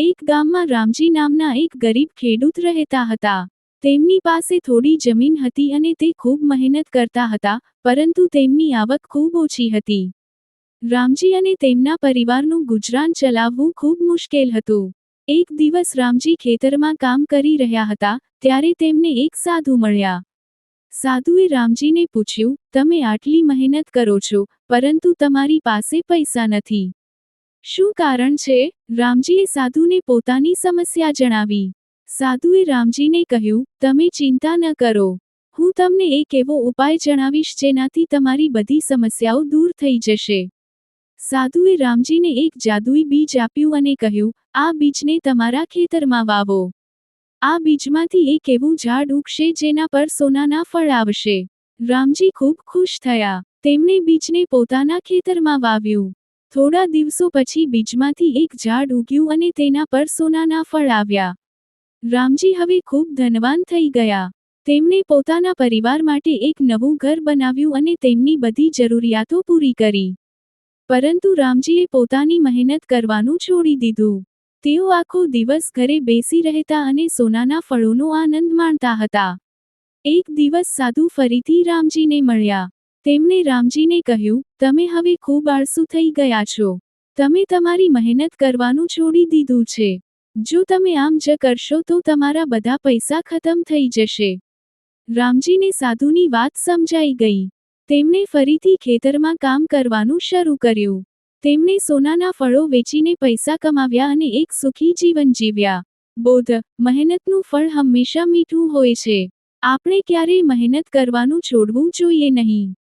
એક ગામમાં રામજી નામના એક ગરીબ ખેડૂત રહેતા હતા. તેમની પાસે થોડી જમીન હતી અને તે ખૂબ મહેનત કરતા હતા, પરંતુ તેમની આવક ખૂબ ઓછી હતી. રામજી અને તેમના પરિવારનું ગુજરાન ચલાવવું ખૂબ મુશ્કેલ હતું. એક દિવસ રામજી ખેતરમાં કામ કરી રહ્યા હતા, ત્યારે તેમને એક સાધુ મળ્યા. સાધુએ રામજીને પૂછ્યું, તમે આટલી મહેનત કરો છો, પરંતુ તમારી પાસે પૈસા નથી. શું કારણ છે? રામજીએ સાધુને પોતાની સમસ્યા જણાવી. સાધુએ રામજીને કહ્યું, તમે ચિંતા ન કરો. હું તમને એક એવો ઉપાય જણાવીશ જેનાથી તમારી બધી સમસ્યાઓ દૂર થઈ જશે. સાધુએ રામજીને એક જાદુઈ બીજ આપ્યું અને કહ્યું, આ બીજને તમારા ખેતરમાં વાવો. આ બીજમાંથી એક એવું ઝાડ ઉગશે જેના પર સોનાના ફળ આવશે. રામજી ખૂબ ખુશ થયા. તેમણે બીજને પોતાના ખેતરમાં વાવ્યું. થોડા દિવસો પછી બીજમાંથી એક ઝાડ ઉગ્યું અને તેના પર સોનાના ફળ આવ્યા. રામજી હવે ખૂબ ધનવાન થઈ ગયા. તેમણે પોતાના પરિવાર માટે એક નવું ઘર બનાવ્યું અને તેમની બધી જરૂરિયાતો પૂરી કરી. પરંતુ રામજીએ પોતાની મહેનત કરવાનું છોડી દીધું. તેઓ આખો દિવસ ઘરે બેસી રહેતા અને સોનાના ફળોનો આનંદ માણતા હતા. એક દિવસ સાધુ ફરીથી રામજીને મળ્યા. તેમણે રામજીને કહ્યું, તમે હવે ખૂબ આળસુ થઈ ગયા છો. તમે તમારી મહેનત કરવાનું છોડી દીધું છે. જો તમે આમ જ કરશો તો તમારા બધા પૈસા ખતમ થઈ જશે. રામજીને સાધુની વાત સમજાઈ ગઈ. તેમણે ફરીથી ખેતરમાં કામ કરવાનું શરૂ કર્યું. તેમણે સોનાના ફળો વેચીને પૈસા કમાવ્યા અને એક સુખી જીવન જીવ્યા. બોધ, મહેનતનું ફળ હંમેશા મીઠું હોય છે. આપણે ક્યારેય મહેનત કરવાનું છોડવું જોઈએ નહીં.